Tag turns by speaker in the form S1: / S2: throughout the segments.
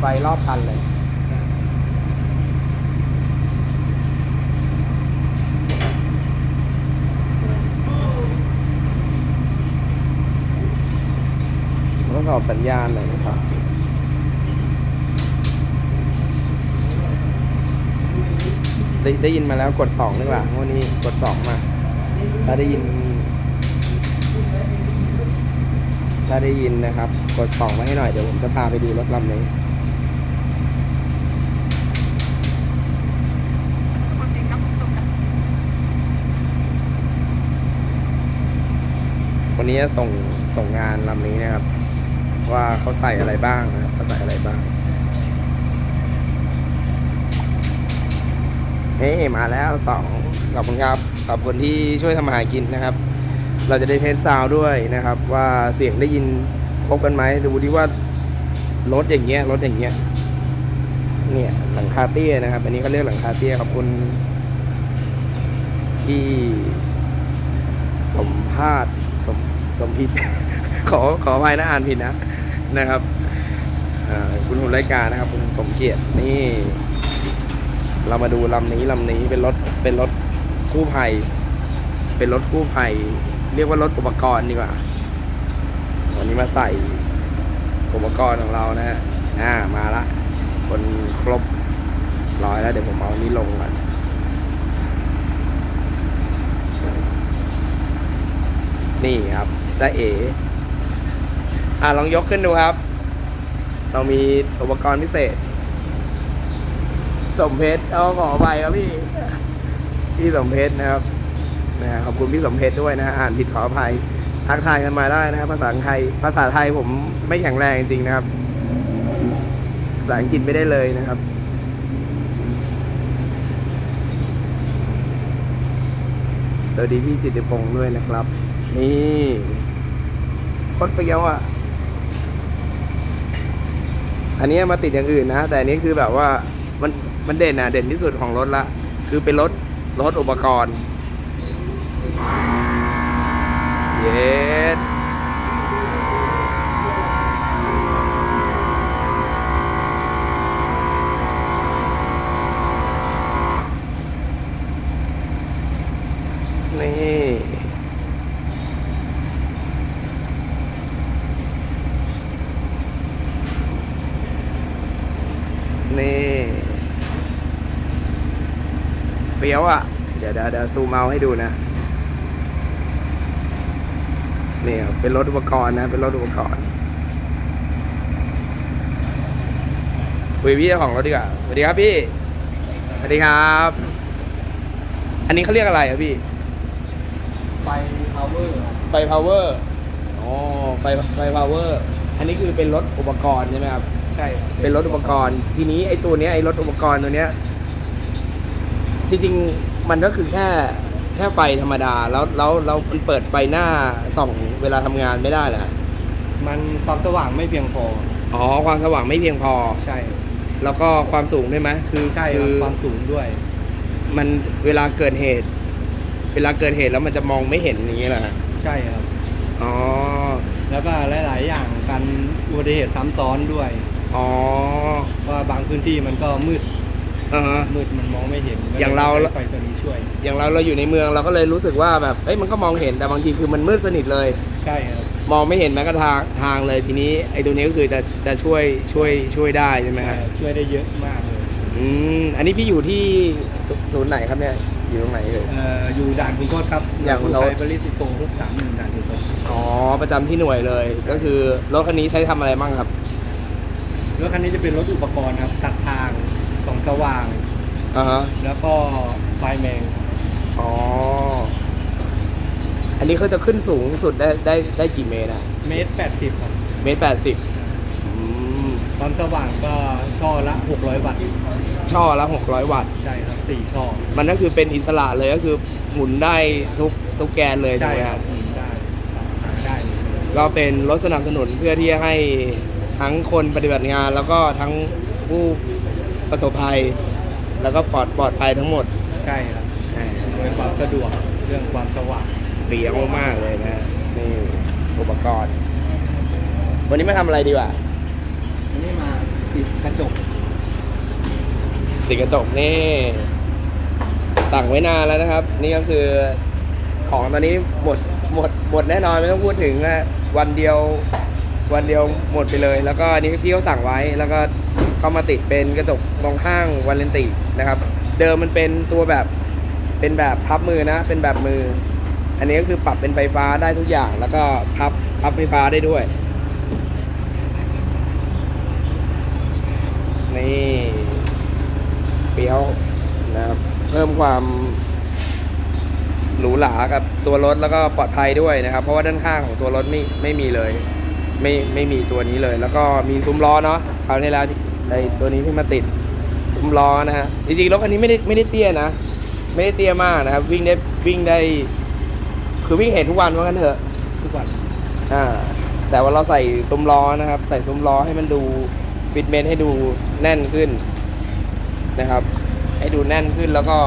S1: ไฟรอบคันเลยทดสอบสัญญาณหน่อยนะครับได้ได้ยินมาแล้วกดสองดีกว่าวันนี้กดสองมา ถ้าได้ยิน ถ้าได้ยินนะครับ กดสองมาให้หน่อยเดี๋ยวผมจะพาไปดูรถลำนี้ วันนี้ส่งส่งงานลำนี้นะครับ ว่าเขาใส่อะไรบ้างนะครับเขาใส่อะไรบ้างเฮ้มาแล้วสองขอบคุณครับขอบคุณที่ช่วยทำอาหารกินนะครับ เราจะได้เทสซาวด้วยนะครับ ว่าเสียงได้ยินครบกันไหมดูดิว่ารถอย่างเงี้ยรถอย่างเงี้ยเนี่ยหลังคาเตี้ยนะครับ อันนี้เขาเรียกหลังคาเตี้ยขอบคุณที่สมภาษณ์ สมสมพิษขอขออภัยนะอ่านผิดนะนะครับคุณหุ่นรายการนะครับ คุณสมเกียรตินี่ เรามาดูลำนี้ลำนี้เป็นรถเป็นรถกู้ภัย เป็นรถกู้ภัย เรียกว่ารถอุปกรณ์ดีกว่าวันนี้มาใส่อุปกรณ์ของเรานะฮะอ่ามาละ คนครบร้อยแล้วเดี๋ยวผมเอานนี้ลงก่อนนี่ครับ จ้าเออ่าลองยกขึ้นดูครับ เรามีอุปกรณ์พิเศษ สมเพชรเอาขอไปครับพี่ พี่สมเพชรนะครับนะฮะขอบคุณพี่สมเพชรด้วยนะฮะอ่านผิดขออภัยทักทายกันมาได้นะครับ ภาษาไทย ภาษาไทยผมไม่แข็งแรงจริงๆนะครับ ภาษาอังกฤษไม่ได้เลยนะครับสวัสดีพี่จิตติพงศ์ด้วยนะครับ นี่ คตรเปรี้ยวอะ อันนี้มาติดอย่างอื่นนะ แต่อันนี้คือแบบว่ามันมันเด่นอะ เด่นที่สุดของรถละ คือเป็นรถรถอุปกรณ์ เย็ดนี่ เฟี้ยวอะเดี๋ยวเดี๋ยวเดี๋ยวซูมเอาให้ดูนะนี่ครับเป็นรถอุปกรณ์นะ เป็นรถอุปกรณ์คุยพี่เจ้าของรถดีกว่าสวัสดีครับพี่สวัสดีครับ อันนี้เขาเรียกอะไรครับพี่
S2: ไฟพาวเวอร์
S1: ไฟพาวเวอร์อ๋อไฟไฟพาวเวอร์ อันนี้คือเป็นรถอุปกรณ์ใช่ไหมครับ
S2: ใช่ครับ
S1: เป็นรถอุปกรณ์ ทีนี้ไอ้ตัวเนี้ยไอ้รถอุปกรณ์ตัวเนี้ย จริงๆมันก็คือแค่แค่ไฟธรรมดาแล้วแล้วแล้วมันเปิดไฟหน้าส่องเวลาทำงานไม่ได้เหรอ
S2: มันความสว่างไม่เพียงพอ
S1: อ๋อความสว่างไม่เพียงพอ
S2: ใช่
S1: แล้วก็ความสูงด้วยไหมคือ
S2: ใช่ค
S1: คื
S2: รับ
S1: อ
S2: ความสูงด้วย
S1: มันเวลาเกิดเหตุ เวลาเกิดเหตุแล้วมันจะมองไม่เห็นอย่างนี้แหละ
S2: ใช่ครับ
S1: อ๋อ
S2: แล้วก็หลาย ๆ อย่างการอุบัติเหตุซ้ำซ้อนด้วย
S1: อ๋อ
S2: ว่าบางพื้นที่มันก็มืด
S1: อ่าฮะ
S2: มืดมันมองไม่เห็น
S1: อย่างเรา
S2: ก็ลใช้ไฟตัวนี้ช่วย
S1: อย่างเราเราอยู่ในเมืองเราก็เลยรู้สึกว่าแบบเอ้ยมันก็มองเห็นแต่บางทีคือมันมืดสนิทเลย
S2: ใช่ครับ
S1: มองไม่เห็นแม้กระทางทางเลยทีนี้ไอ้ตัวนี้ก็คือจะจะช่วยช่วยช่วยได้ใช่ไหมฮะ
S2: ช่วยได้เยอะมากเลย
S1: อืมอันนี้พี่อยู่ที่ศศูนย์ไหนครับเนี่ยอยู่ตรงไหนเลย
S2: เอ่ออยู่ด่านคุณโทษครับ
S1: อย่างคุณโทษ
S2: ไทยบริสิโตทุกสามหนึ่งด่านคุณโทษ
S1: อ๋อประจำที่หน่วยเลย ก็คือรถคันนี้ใช้ทำอะไรบ้างครับ
S2: รถคันนี้จะเป็นรถอุปกรณ์ครับตัดทาง ส่องสว่าง
S1: อ่าฮะ
S2: แล้วก็ไฟแมง
S1: อ๋อ อันนี้เขาจะขึ้นสูงสุดได้ได้ได้กี่เมตรอะ
S2: เมตรแปดสิบครับ
S1: เมตรแปดสิบอืม
S2: ความสว่างก็ช่อละ 600 วัตต์
S1: ช่อละหกร้อยวัตต์
S2: ใช่ครับสี่ช่อ
S1: มันก็คือเป็นอิสระเลยก็คือหมุนได้ทุกทุกแกนเลยถู
S2: ใช่
S1: กไหม
S2: ค
S1: ค
S2: รั
S1: รั
S2: บบอืมได้หาได้เลย
S1: ก็เป็นรถสนับสนุนเพื่อที่จะให้ทั้งคนปฏิบัติงานแล้วก็ทั้งผู้ ประสบภัย แล้วก็ปลอดปลอดภัยทั้งหมด
S2: ใช่ครับ
S1: อ่า
S2: โดยความสะดวกเรื่องความสว่าง
S1: เปรียวมากๆเลยนะนี่อุปกรณ์ วันนี้มาทำอะไรดีวะ
S2: อันนี้มาติดกระจก
S1: ติดกระจกนี่ สั่งไว้นานแล้วนะครับ นี่ก็คือของตอนนี้หมดหมดหมดแน่นอนไม่ต้องพูดถึงนะวันเดียววันเดียวหมดไปเลย แล้วก็อันนี้พี่เขาสั่งไว้แล้วก็ เข้ามาติดเป็นกระจกมองข้างวาเลนตินะครับ เดิมมันเป็นตัวแบบเป็นแบบพับมือนะ เป็นแบบมือ อันนี้ก็คือปรับเป็นไฟฟ้าได้ทุกอย่าง แล้วก็พับพับไฟฟ้าได้ด้วย นี่เปียวนะครับเพิ่มความหรูหรากับตัวรถแล้วก็ปลอดภัยด้วยนะครับ เพราะว่าด้านข้างของตัวรถไม่ไม่มีเลย ไม่ไม่มีตัวนี้เลย แล้วก็มีซุ้มล้อเนาะคราวที่แล้ว ไอตัวนี้ที่มาติดซุ้มล้อนะฮะจริงๆรถคันนี้ไม่ได้ไม่ได้เตี้ยนะ ไม่ได้เตี้ยมากนะครับ วิ่งได้วิ่งได้ คือวิ่งเห็นทุกวันว่ากันเถอะ
S2: ทุกวัน
S1: อ่าแต่ว่าเราใส่ซุ้มล้อนะครับ ใส่ซุ้มล้อให้มันดูฟิตเมนต์ให้ดูแน่นขึ้นนะครับ ให้ดูแน่นขึ้นแล้วก็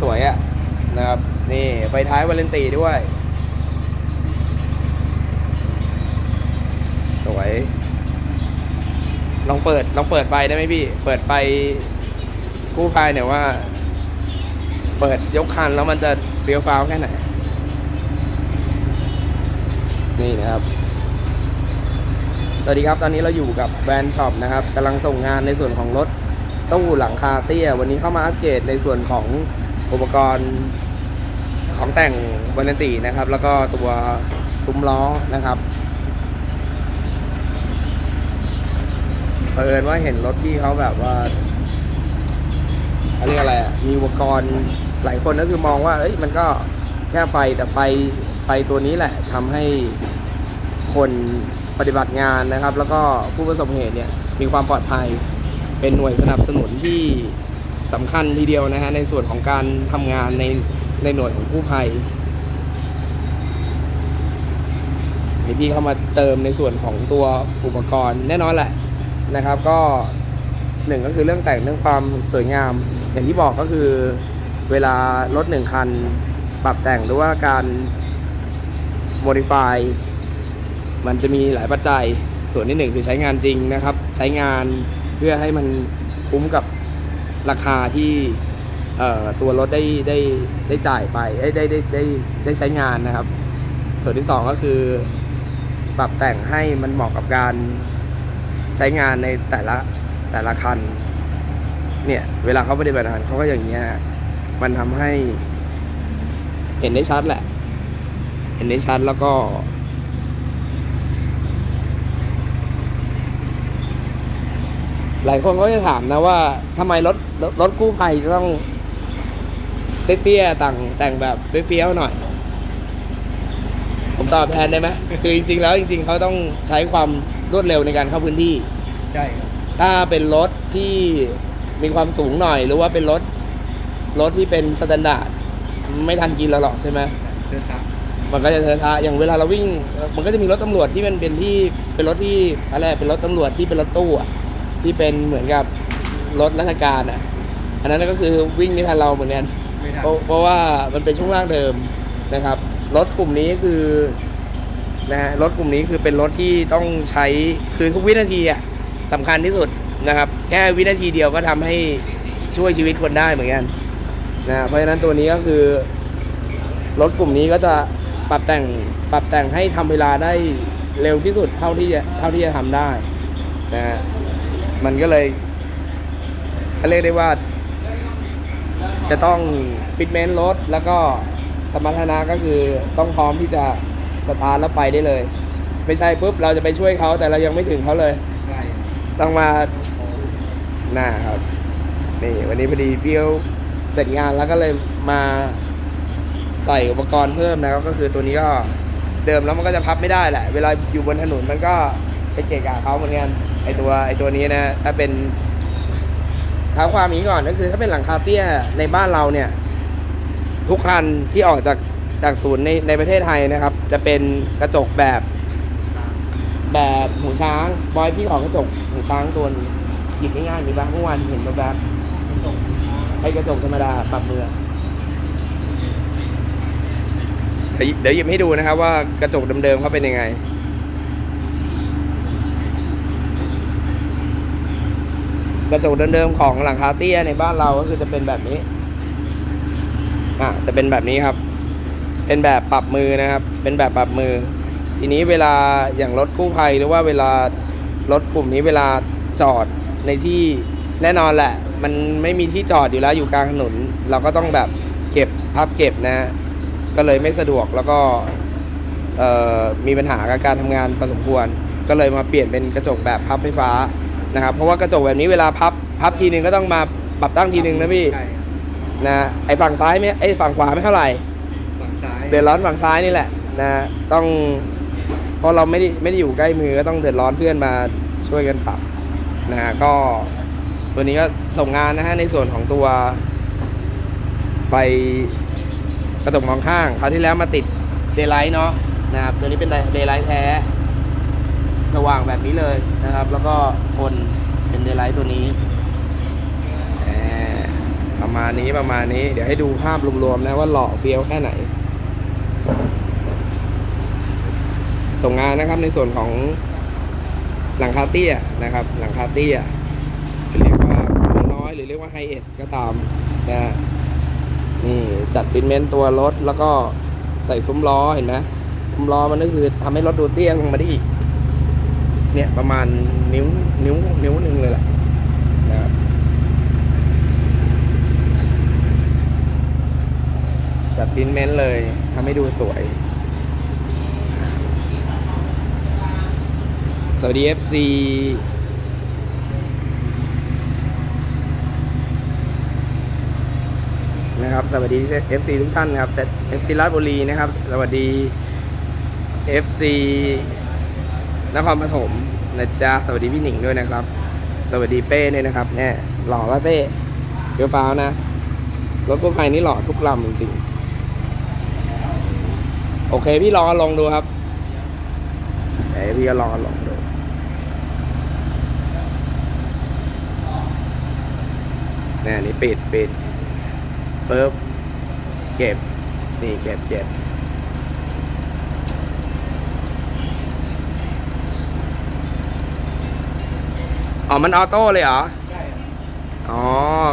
S1: สวยอะนะครับ นี่ไฟท้ายวาเลนตีด้วย สวย ลองเปิดลองเปิดไฟได้ไหมพี่ เปิดไฟกู้ภัยเนี่ยว่า เปิดยกคันแล้วมันจะเฟี้ยวฟ้าวแค่ไหน นี่นะครับ สวัสดีครับ ตอนนี้เราอยู่กับแบรนด์ช็อปนะครับกำลังส่งงานในส่วนของรถตู้หลังคาเตี้ย วันนี้เข้ามาอัปเกรดในส่วนของอุปกรณ์ของแต่งวาเลนตีนะครับ แล้วก็ตัวซุ้มล้อนะครับ เผอิญว่าเห็นรถที่เขาแบบว่าเขาเรียกอะไรอะมีอุปกรณ์หลายคนก็คือมองว่าเอ้ยมันก็แค่ไฟแต่ไฟไฟตัวนี้แหละทำให้คนปฏิบัติงานนะครับ แล้วก็ผู้ประสบเหตุเนี่ยมีความปลอดภัยเป็นหน่วยสนับสนุนที่สำคัญทีเดียวนะฮะในส่วนของการทำงานในในหน่วยของกู้ภัยมีพี่เข้ามาเติมในส่วนของตัวอุปกรณ์แน่นอนแหละ นะครับก็หนึ่งก็คือเรื่องแต่งเรื่องความสวยงาม อย่างที่บอกก็คือเวลารถหนึ่งคันปรับแต่งหรือว่าการ modify มันจะมีหลายปัจจัยส่วนที่หนึ่งคือใช้งานจริงนะครับ ใช้งานเพื่อให้มันคุ้มกับราคาที่ตัวรถได้ได้ได้จ่ายไปเอ้ได้ได้ได้ได้ใช้งานนะครับ ส่วนที่สองก็คือปรับแต่งให้มันเหมาะกับการ ใช้งานในแต่ละแต่ละคัน เนี่ย เวลาเขาปฏิบัติงานเขาก็อย่างเงี้ยฮะมันทำให้ เห็นได้ชัดแหละ เห็นได้ชัดแล้วก็หลายคนก็จะถามนะว่าทำไมรถรถกู้ภัยจะต้องเตี้ยๆแต่งแต่งแบบเปรี้ยวๆหน่อย ผมตอบแทนได้ไหมคือจริงๆแล้วจริง ๆเขาต้องใช้ความ รวดเร็วในการเข้าพื้นที่
S2: ใช่ครับ
S1: ถ้าเป็นรถที่มีความสูงหน่อย หรือว่าเป็นรถรถที่เป็นสแตนดาร์ดไม่ทันกินเราหรอกใช่ไหม
S2: เดินทาง
S1: มันก็จะเทอะทะอย่างเวลาเราวิ่ง มันก็จะมีรถตำรวจที่มันเป็นที่เป็นรถที่อะไรเป็นรถตำรวจที่เป็นรถตู้อะที่เป็นเหมือนกับรถราชการอะ อันนั้นก็คือวิ่งไม่ทันเราเหมือนกัน
S2: ไม่ได้
S1: เพราะเพราะว่ามันเป็นช่วงล่างเดิมนะครับ รถกลุ่มนี้คือ นะฮะรถกลุ่มนี้คือเป็นรถที่ต้องใช้คือทุกวินาทีอะสำคัญที่สุดนะครับ แค่วินาทีเดียวก็ทำให้ช่วยชีวิตคนได้เหมือนกันนะเพราะฉะนั้นตัวนี้ก็คือ รถกลุ่มนี้ก็จะปรับแต่งปรับแต่งให้ทำเวลาได้เร็วที่สุดเท่าที่จะเท่าที่จะทำได้นะฮะมันก็เลยเขาเรียกได้ว่า จะต้องฟิตเมนต์รถแล้วก็สมรรถนะก็คือต้องพร้อมที่จะ สตาร์ทแล้วไปได้เลย ไม่ใช่ปุ๊บเราจะไปช่วยเขาแต่เรายังไม่ถึงเขาเลย
S2: ใช่
S1: ต้องมาหน้าครับนี่วันนี้พอดีพี่เขาเสร็จงานแล้วก็เลยมาใส่อุปกรณ์เพิ่มนะครับก็คือตัวนี้ก็เดิมแล้วมันก็จะพับไม่ได้แหละ เวลาอยู่บนถนนมันก็ไปเกะกะเขาเหมือนกันไอตัวไอตัวนี้นะถ้าเป็นท้าความนี้ก่อนก็คือ ถ้าเป็นหลังคาเตี้ยในบ้านเราเนี่ย ทุกคันที่ออกจาก จากศูนย์ในในประเทศไทยนะครับ จะเป็นกระจกแบบแบบหูช้างบอยพี่ขอกระจกหูช้างตัวนึงหยิบง่ายๆมีบ้างเมื่อวานเห็นแบบแบบให้กระจกธรรมดาปรับมือเดี๋ยวเดี๋ยวหยิบให้ดูนะครับว่ากระจกเดิมๆเขาเป็นยังไงกระจกเดิมๆของหลังคาเตี้ยในบ้านเราก็คือจะเป็นแบบนี้ อะ จะเป็นแบบนี้ครับ เป็นแบบปรับมือนะครับ เป็นแบบปรับมือ ทีนี้เวลาอย่างรถกู้ภัยหรือว่าเวลารถกลุ่มนี้เวลาจอดในที่แน่นอนแหละ มันไม่มีที่จอดอยู่แล้วอยู่กลางถนน เราก็ต้องแบบเก็บพับเก็บนะฮะก็เลยไม่สะดวกแล้วก็เอ่อมีปัญหากับการทำงานพอสมควร ก็เลยมาเปลี่ยนเป็นกระจกแบบพับไฟฟ้านะครับ เพราะว่ากระจกแบบนี้เวลาพับพับทีนึงก็ต้องมาปรับตั้งทีนึงนะพี่
S2: ใช่ครับ
S1: นะไอฝั่งซ้ายไม่ไอฝั่งขวาไม่เท่าไหร่
S2: ฝั่งซ้าย
S1: เดือดร้อนฝั่งซ้ายนี่แหละนะต้องเพราะเราไม่ได้ไม่ได้อยู่ใกล้มือก็ต้องเดือดร้อนเพื่อนมาช่วยกันปรับนะฮะก็ตัวนี้ก็ส่งงานนะฮะในส่วนของตัวไฟกระจกมองข้างคราวที่แล้วมาติดเดย์ไลท์เนาะนะครับตัวนี้เป็นเดย์ไลท์แท้ สว่างแบบนี้เลยนะครับ แล้วก็คนเป็นเดย์ไลท์ตัวนี้ประมาณนี้ประมาณนี้ เดี๋ยวให้ดูภาพรวมๆนะว่าหล่อเฟี้ยวแค่ไหน ส่งงานนะครับในส่วนของหลังคาเตี้ยนะครับ หลังคาเตี้ยหรือเรียกว่าวงน้อยหรือเรียกว่าไฮเอสก็ตามนะนี่จัดฟินเมนต์ตัวรถแล้วก็ใส่ซุ้มล้อเห็นไหมซุ้มล้อมันก็คือทำให้รถดูเตี้ยลงมาได้อีก เนี่ยประมาณนิ้วนิ้วนิ้วหนึ่งเลยแหละนะครับ จัดฟินเมนต์เลยทำให้ดูสวย สวัสดี FC นะครับ สวัสดี FC ทุกท่านนะครับเซต FC ราชบุรีนะครับ สวัสดี FC นครปฐมนะจ๊ะ สวัสดีพี่หนิงด้วยนะครับ สวัสดีเป้เนี่ยนะครับแน่หล่อป่ะเป้เดี๋ยวฟ้าวนะรถกู้ภัยนี่หล่อทุกลำจริงๆ อเคพี่ลองลองดูครับเดี๋ยวพี่ก็ลองลองดูนี่นี่ปิดปิดปึ๊บเก็บ นี่เก็บเก็บอ๋อ มันออโต้เลยเหรอ
S2: ใช่
S1: อ๋อ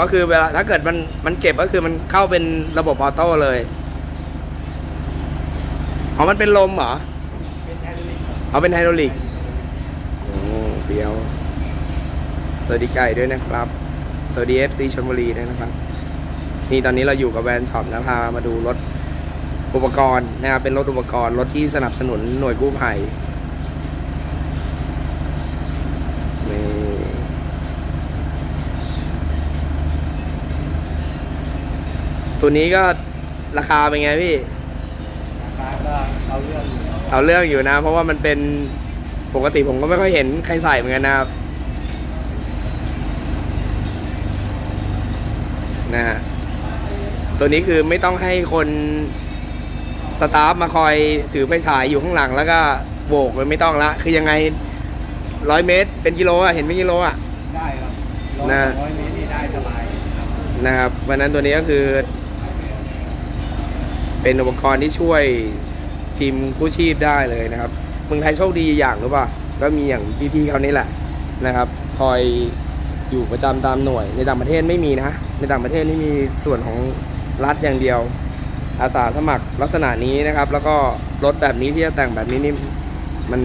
S1: ก็คือเวลาถ้าเกิดมันมันเก็บก็คือมันเข้าเป็นระบบออโต้เลย อ๋อมันเป็นลมเหรอ
S2: เอา
S1: เป็นไฮดรอลิกโอ้เปียว สวัสดีไก่ด้วยนะครับ สวัสดี FC ชลบุรีด้วยนะครับ นี่ตอนนี้เราอยู่กับแวนช็อปนะพามาดูรถอุปกรณ์นะครับเป็นรถอุปกรณ์รถที่สนับสนุนหน่วยกู้ภัยนี่ตัวนี้ก็ราคาเป็นไงพี่
S2: คาก็เอาเรื่องอยู่
S1: เอาเรื่องอยู่นะ เพราะว่ามันเป็นปกติผมก็ไม่ค่อยเห็นใครใส่เหมือนกันนะครับนะฮะตัวนี้คือไม่ต้องให้คนสตาฟมาคอยถือไฟฉายอยู่ข้างหลังแล้วก็โบกมันไม่ต้องละ คือยังไงร้อยเมตร เป็นกิโลอะเห็นเป็นกิโลอะ
S2: ได้ครับร้อย
S1: นะ
S2: ร้อยเมตรนี่ได้สบายครับ
S1: นะครับวันนั้นตัวนี้ก็คือ เป็นอุปกรณ์ที่ช่วยทีมกู้ชีพได้เลยนะครับเมืองไทยโชคดีอย่างหรือเปล่าก็มีอย่างพี่ๆเขานี่แหละนะครับ คอยอยู่ประจำตามหน่วย ในต่างประเทศไม่มีนะในต่างประเทศนี่มีส่วนของรัฐอย่างเดียว อาสาสมัครลักษณะนี้นะครับ แล้วก็รถแบบนี้ที่จะแต่งแบบนี้นี่มัน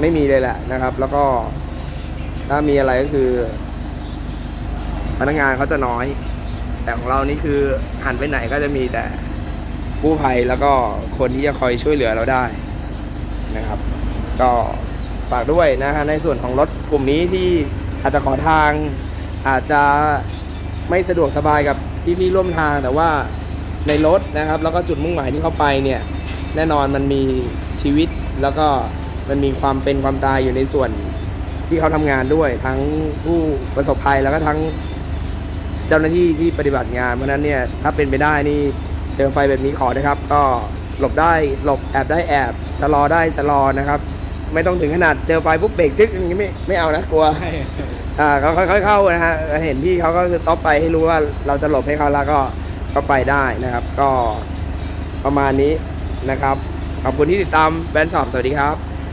S1: ไม่มีเลยแหละนะครับ แล้วก็ถ้ามีอะไรก็คือพนักงานเขาจะน้อย แต่ของเรานี่คือหันไปไหนก็จะมีแต่ กู้ภัยแล้วก็คนที่จะคอยช่วยเหลือเราได้นะครับ ก็ฝากด้วยนะฮะในส่วนของรถกลุ่มนี้ที่อาจจะขอทาง อาจจะไม่สะดวกสบายกับพี่ๆร่วมทางแต่ว่าในรถนะครับ แล้วก็จุดมุ่งหมายที่เขาไปเนี่ยแน่นอนมันมีชีวิตแล้วก็มันมีความเป็นความตายอยู่ในส่วนที่เขาทำงานด้วย ทั้งผู้ประสบภัยแล้วก็ทั้งเจ้าหน้าที่ที่ปฏิบัติงานเพราะนั้นเนี่ยถ้าเป็นไปได้นี่ เจอไฟแบบนี้ขอนะครับ ก็หลบได้หลบแอบได้แอบชะลอได้ชะลอนะครับ ไม่ต้องถึงขนาดเจอไฟปุ๊บเบรกจึ๊กอย่างนี้ไม่ไม่เอานะกลัว
S2: ใช่
S1: อ่าก็ค่อยๆเข้านะฮะเห็นพี่เขาก็คือต๊อปไปให้รู้ว่าเราจะหลบให้เขาแล้วก็ก็ไปได้นะครับ ก็ประมาณนี้นะครับขอบคุณที่ติดตามแบรนด์ช็อปสวัสดีครับ